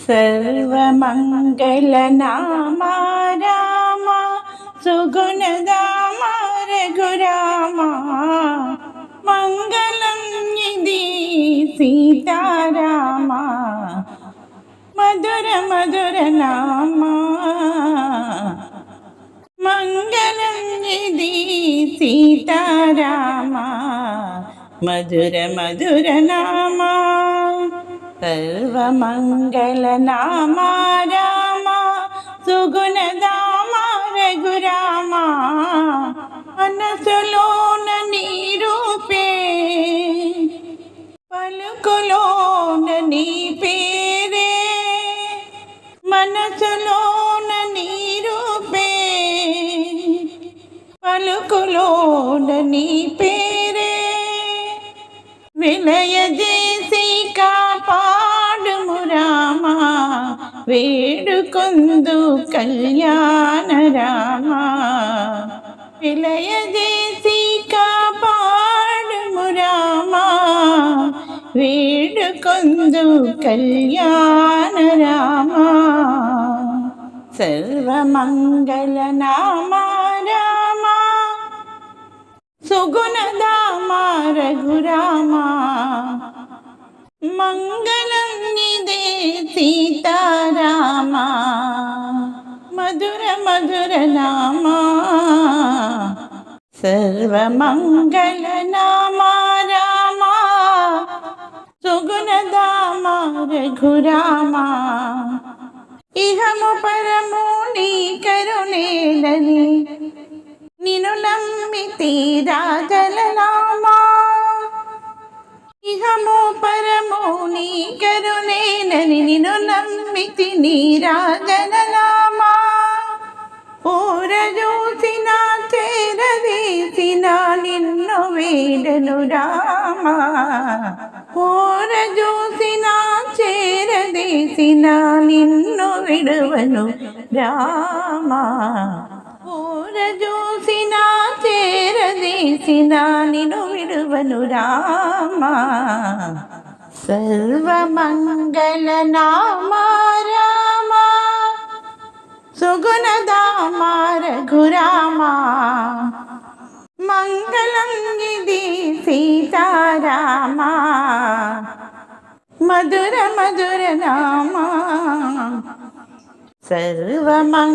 സർവമംഗളനാമ രാമ സുഗുണദാമ രഘുരാമ. മംഗളം നിധി സീതാരാമ. മധുര മധുര മംഗളം നിധി സീതാരാമ. മധുര മധുര సర్వమంగళనామ రామ సుగుణదామ రఘురామ మనసులోన నీరూపే పలుకులోన నీ పేరే మనసులోన నీరూపే పలుకులోన నీ పేరే విలయజే వేడుకొందు కళ్యాణ రామా విలయ చేసి కాపాడుము రామా వేడుకొందు కళ్యాణ రామా సర్వమంగళ నామా రామా సుగుణదామ రఘురామ మంగళం మధుర నామ సర్వమంగళ నామ రామ సుగుణదామ రఘురామ ఇహము పరము నీ కరుణేలని నిన్ను నమ్మితి రాజలనామా ఇహము పరము నీ కరుణేలని నిను నమ్మితి నీ రాజలనామా ఊరజూసిన చూసిన చేరదీసిన నిన్ను వీడను రామ. ఊరజూసిన చూసిన చేరదీసిన నిన్ను విడువను రామ. ఊరజూసిన చూసిన చేరదీసిన నిన్ను విడువను రామ. సర్వమంగళ నామ. രാമ. മധുര മധുര രാമ. സർവമംഗളനാമ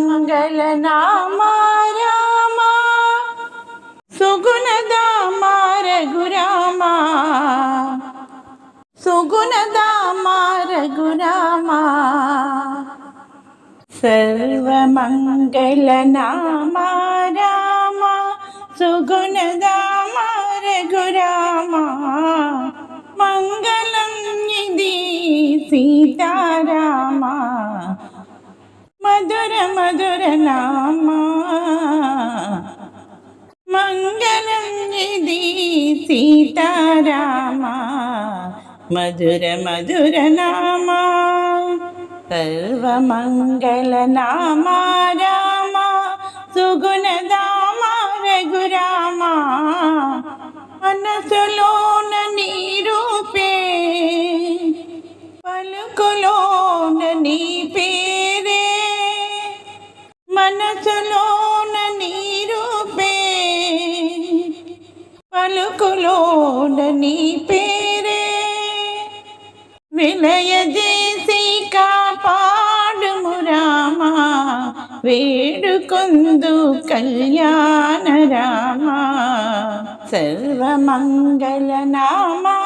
രാമ. സുഗുണദാമ രഘുരാമ. സുഗുണദാമ രഘുരാമ. സർവമംഗളനാമ രാമ. സുഗുണദാമ രഘുരാമ. മധുര മധുര നാമ മംഗളം നിധി സീതാരാമ. മധുര മധുര നാമ സർവമംഗള നാമ పలుకులోన నీ పేరే. విలయ చేసి కాపాడుము రామా వేడుకొందు కళ్యాణ రామా. సర్వమంగళ నామ